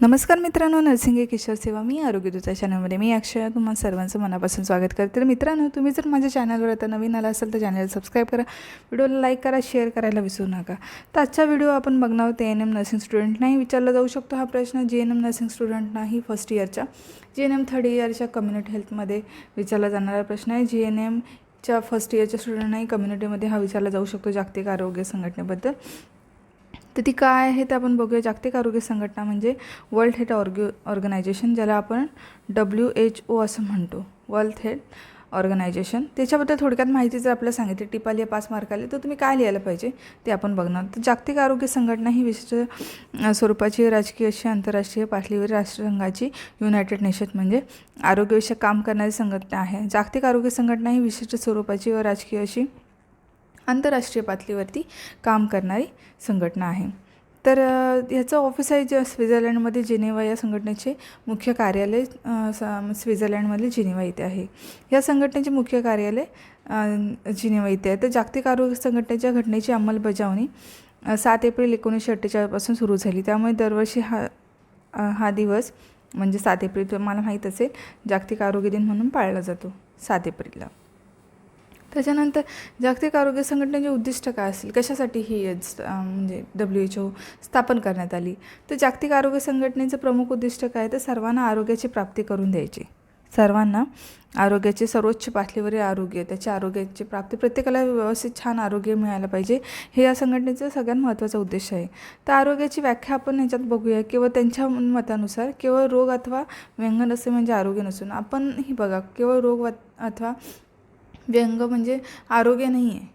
नमस्कार मित्रांनो नर्सिंगे किशोर सेवा मी आरोग्यदूता चॅनलमध्ये मी अक्षय तुम्हाला सर्वांचं मनापासून स्वागत करते. तर मित्रांनो तुम्ही जर माझ्या चॅनलवर आता नवीन आला असाल तर चॅनल सबस्क्राईब करा. व्हिडिओला लाईक करा शेअर करायला विसरू नका. तर आजचा व्हिडिओ आपण बघणार आहोत एन एम नर्सिंग स्टुडंटनाही विचारला जाऊ शकतो हा प्रश्न. जे एन एम नर्सिंग स्टुडंटनाही फर्स्ट इयरच्या जे एन एम थर्ड इयरच्या कम्युनिटी हेल्थमध्ये विचारला जाणारा प्रश्न आहे. जे एन एमच्या फर्स्ट इयरच्या स्टुडंटनाही कम्युनिटीमध्ये हा विचारला जाऊ शकतो जागतिक आरोग्य संघटनेबद्दल. तर ती काय आहे ते आपण बघूया. जागतिक आरोग्य संघटना म्हणजे वर्ल्ड हेल्थ ऑर्ग्यु ऑर्गनायझेशन ज्याला आपण डब्ल्यू एच ओ असं म्हणतो. World health organisation. त्याच्याबद्दल थोडक्यात माहिती जर आपल्याला सांगितली टिपाली पाच मार्क आले तर तुम्ही काय लिहायला पाहिजे ते आपण बघणार. तर जागतिक आरोग्य संघटना ही विशिष्ट स्वरूपाची राजकीय अशी आंतरराष्ट्रीय पातळीवर राष्ट्रसंघाची युनायटेड नेशन म्हणजे आरोग्यविषयक काम करणारी संघटना आहे. जागतिक आरोग्य संघटना ही विशिष्ट स्वरूपाची व राजकीय अशी आंतरराष्ट्रीय पातळीवरती काम करणारी संघटना आहे. तर ह्याचं ऑफिस आहे जे स्वित्झर्लंडमध्ये जिनेवा या संघटनेचे मुख्य कार्यालय स्वित्झर्लंडमधील जिनेवा इथे आहे. या संघटनेचे मुख्य कार्यालय जिनेवा इथे आहे. तर जागतिक आरोग्य संघटनेच्या घटनेची अंमलबजावणी सात एप्रिल एकोणीसशे अठ्ठेचाळीसपासून सुरू झाली. त्यामुळे दरवर्षी हा हा दिवस म्हणजे सात एप्रिल तुम्हाला माहीत असेल जागतिक आरोग्य दिन म्हणून पाळला जातो सात एप्रिलला. त्याच्यानंतर जागतिक आरोग्य संघटनेचे उद्दिष्ट काय असेल कशासाठी ही ज- म्हणजे डब्ल्यू एच ओ स्थापन करण्यात आली? तर जागतिक आरोग्य संघटनेचं प्रमुख उद्दिष्ट काय? तर सर्वांना आरोग्याची प्राप्ती करून द्यायची. सर्वांना आरोग्याचे सर्वोच्च पातळीवरील आरोग्य त्याच्या आरोग्याची प्राप्ती प्रत्येकाला व्यवस्थित छान आरोग्य मिळायला पाहिजे हे या संघटनेचं सगळ्यात महत्त्वाचा उद्देश आहे. तर आरोग्याची व्याख्या आपण ह्याच्यात बघूया केवळ त्यांच्या मतानुसार केवळ रोग अथवा व्यंगन असे म्हणजे आरोग्य नसून आपण ही बघा केवळ रोग अथवा व्यंग म्हणजे आरोग्य नाही आहे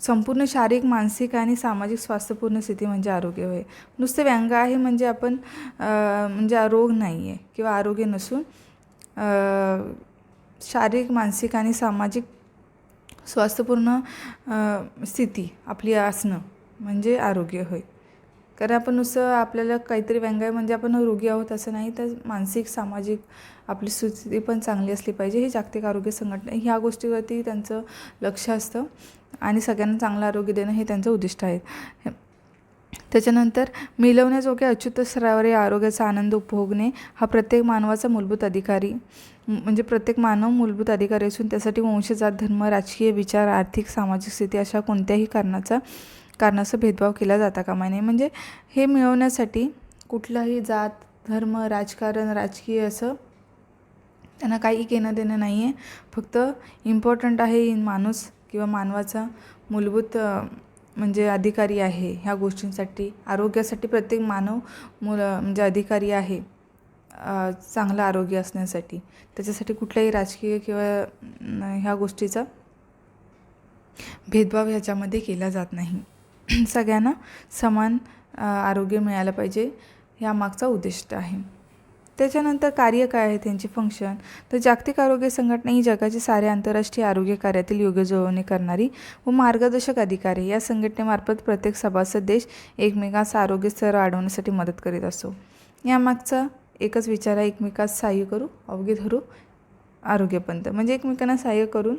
संपूर्ण शारीरिक मानसिक आणि सामाजिक स्वास्थ्यपूर्ण स्थिती म्हणजे आरोग्य होय. नुसतं व्यंग आहे म्हणजे आपण म्हणजे रोग नाही आहे किंवा आरोग्य नसून शारीरिक मानसिक आणि सामाजिक स्वास्थ्यपूर्ण स्थिती आपली असणं म्हणजे आरोग्य होय. कारण आपण नुसतं आपल्याला काहीतरी व्यंग आहे म्हणजे आपण रोगी आहोत असं नाही तर मानसिक सामाजिक आपली स्थिती पण चांगली असली पाहिजे. हे जागतिक आरोग्य संघटना ह्या गोष्टीवरती त्यांचं लक्ष असतं आणि सगळ्यांना चांगलं आरोग्य देणं हे त्यांचं उद्दिष्ट आहे. त्याच्यानंतर मिळवण्याजोग्या अच्युत स्तरावर आरोग्याचा आनंद उपभोगणे हा प्रत्येक मानवाचा मूलभूत अधिकारी म्हणजे प्रत्येक मानव मूलभूत अधिकारी असून त्यासाठी वंशजात धर्म राजकीय विचार आर्थिक सामाजिक स्थिती अशा कोणत्याही कारणाचा कारणाचा भेदभाव केला जाता कामा नये. म्हणजे हे मिळवण्यासाठी कुठलाही जात धर्म राजकारण राजकीय असं त्यांना काही घेणं देणं नाही आहे फक्त इम्पॉर्टंट आहे माणूस किंवा मानवाचा मूलभूत म्हणजे अधिकारी आहे ह्या गोष्टींसाठी. आरोग्यासाठी प्रत्येक मानव मुल म्हणजे अधिकारी आहे चांगलं आरोग्य असण्यासाठी. त्याच्यासाठी कुठल्याही राजकीय किंवा ह्या गोष्टीचा भेदभाव ह्याच्यामध्ये केला जात नाही. सगळ्यांना समान आरोग्य मिळालं पाहिजे ह्या मागचा उद्दिष्ट आहे. त्याच्यानंतर कार्य काय आहे त्यांचे फंक्शन तर जागतिक आरोग्य संघटना ही जगाची सारे आंतरराष्ट्रीय आरोग्य कार्यातील योग्य जुळवणी करणारी व मार्गदर्शक अधिकारी. या संघटनेमार्फत प्रत्येक सभासद देश एकमेकांचा आरोग्य स्तर वाढवण्यासाठी मदत करीत असतो यामागचा एकच विचार आहे एकमेकास सहाय्य करू अवघे धरू आरोग्यपंत. म्हणजे एकमेकांना सहाय्य करून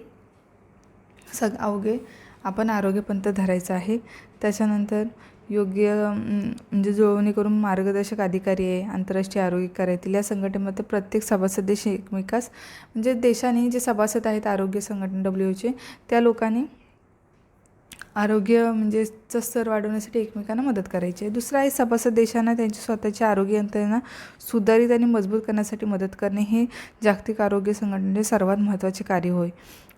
सग अवघे आपण आरोग्यपंथ धरायचं आहे. त्याच्यानंतर योग्य म्हणजे जुळवणी करून मार्गदर्शक अधिकारी आहे आंतरराष्ट्रीय आरोग्य कार्यातील या संघटनेमध्ये प्रत्येक सभासद देश एकमेकास म्हणजे देशाने जे सभासद आहेत आरोग्य संघटना डब्ल्यू त्या लोकांनी आरोग्य म्हणजे स्तर वाढवण्यासाठी एकमेकांना मदत करायची आहे. दुसरं आहे सभासद देशांना त्यांची स्वतःची आरोग्य यंत्रणा सुधारित आणि मजबूत करण्यासाठी मदत करणे हे जागतिक आरोग्य संघटनेचे सर्वात महत्त्वाचे कार्य होय.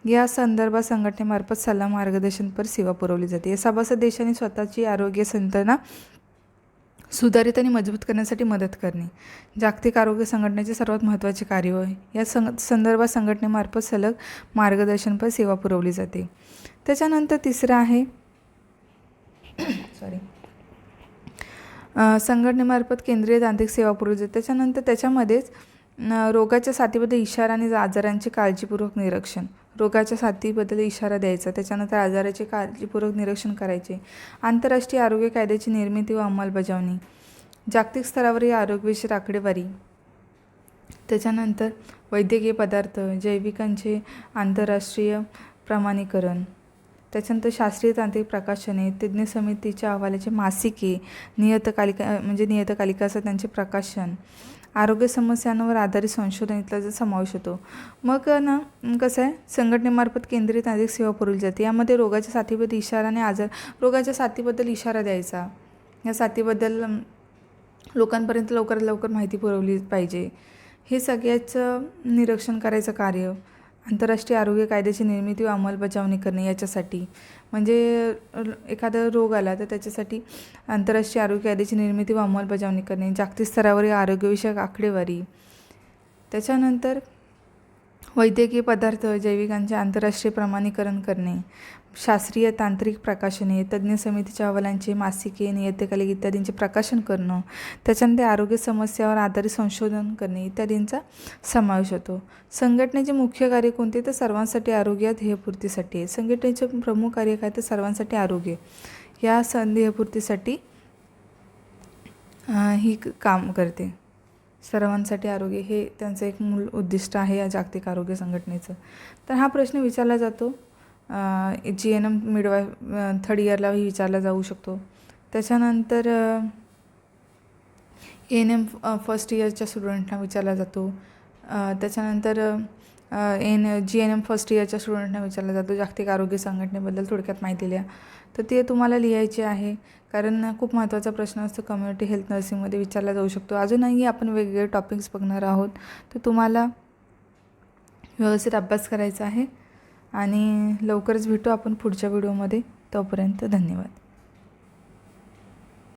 या संदर्भात संघटनेमार्फत सल्ला मार्गदर्शनपर सेवा पुरवली जाते. या सभासद देशांनी स्वतःची आरोग्य संतना सुधारित आणि मजबूत करण्यासाठी मदत करणे. जागतिक आरोग्य संघटनेचे सर्वात महत्त्वाचे कार्य होय या सं संदर्भात संघटनेमार्फत सलग मार्गदर्शनपर सेवा पुरवली जाते. त्याच्यानंतर तिसरं आहे सॉरी संघटनेमार्फत केंद्रीय तांत्रिक सेवा पुरवली जाते. त्याच्यानंतर त्याच्यामध्येच रोगाच्या साथीबद्दल इशारा आणि आजारांचे काळजीपूर्वक निरीक्षण. रोगाच्या साथीबद्दल इशारा द्यायचा. त्याच्यानंतर आजाराचे काळजीपूर्वक निरीक्षण करायचे. आंतरराष्ट्रीय आरोग्य कायद्याची निर्मिती व अंमलबजावणी. जागतिक स्तरावरील आरोग्यविषयक आकडेवारी. त्याच्यानंतर वैद्यकीय पदार्थ जैविकांचे आंतरराष्ट्रीय प्रमाणीकरण. त्याच्यानंतर शास्त्रीय तांत्रिक प्रकाशने तज्ज्ञ समितीच्या अहवालाचे मासिके नियतकालिका म्हणजे नियतकालिका असं त्यांचे प्रकाशन. आरोग्य समस्यांवर आधारित संशोधन इथला जर समावेश होतो. मग ना कसं आहे? संघटनेमार्फत केंद्रित अधिक सेवा पुरवली जाते. यामध्ये रोगाच्या साथीबद्दल इशारा आणि आजार रोगाच्या साथीबद्दल इशारा द्यायचा. या साथीबद्दल लोकांपर्यंत लवकरात लवकर माहिती पुरवली पाहिजे. हे सगळ्याचं निरीक्षण करायचं कार्य. आंतरराष्ट्रीय आरोग्य कायद्याची निर्मिती व अंमलबजावणी करणे याच्यासाठी. म्हणजे एखादा रोग आला तर त्याच्यासाठी आंतरराष्ट्रीय आरोग्य कायद्याची निर्मिती व अंमलबजावणी करणे जागतिक स्तरावरील आरोग्यविषयक आकडेवारी. त्याच्यानंतर वैद्यकीय पदार्थ जैविकांचे आंतरराष्ट्रीय प्रमाणीकरण करणे शास्त्रीय तांत्रिक प्रकाशने तज्ज्ञ समितीच्या अहवालांचे मासिके नियतकालिक इत्यादींचे प्रकाशन करणं त्याच्यानंतर आरोग्य समस्यावर आधारित संशोधन करणे इत्यादींचा समावेश होतो. संघटनेचे मुख्य कार्य कोणते? तर सर्वांसाठी आरोग्य ध्येयपूर्तीसाठी आहे. संघटनेचे प्रमुख कार्य काय? तर सर्वांसाठी आरोग्य. या स ध्येयपूर्तीसाठी ही काम करते. सर्वांसाठी आरोग्य हे त्यांचं एक मूल उद्दिष्ट आहे या जागतिक आरोग्य संघटनेचं. तर हा प्रश्न विचारला जातो. G N M midwife third इयरलाही विचारला जाऊ शकतो. त्याच्यानंतर एन एम फर्स्ट इयरच्या स्टुडंटना विचारला जातो. त्याच्यानंतर N G N M first इयरच्या स्टुडंटना विचारला जातो. जागतिक आरोग्य संघटनेबद्दल थोडक्यात माहिती लिहा. तर ते तुम्हाला लिहायचे आहे कारण खूप महत्त्वाचा प्रश्न असतो कम्युनिटी हेल्थ नर्सिंगमध्ये विचारला जाऊ शकतो. अजूनही आपण वेगवेगळे टॉपिक्स बघणार आहोत. तर तुम्हाला व्यवस्थित अभ्यास करायचा आहे. आणि लवकरच भेटू आपण पुढच्या व्हिडिओमध्ये तोपर्यंत धन्यवाद.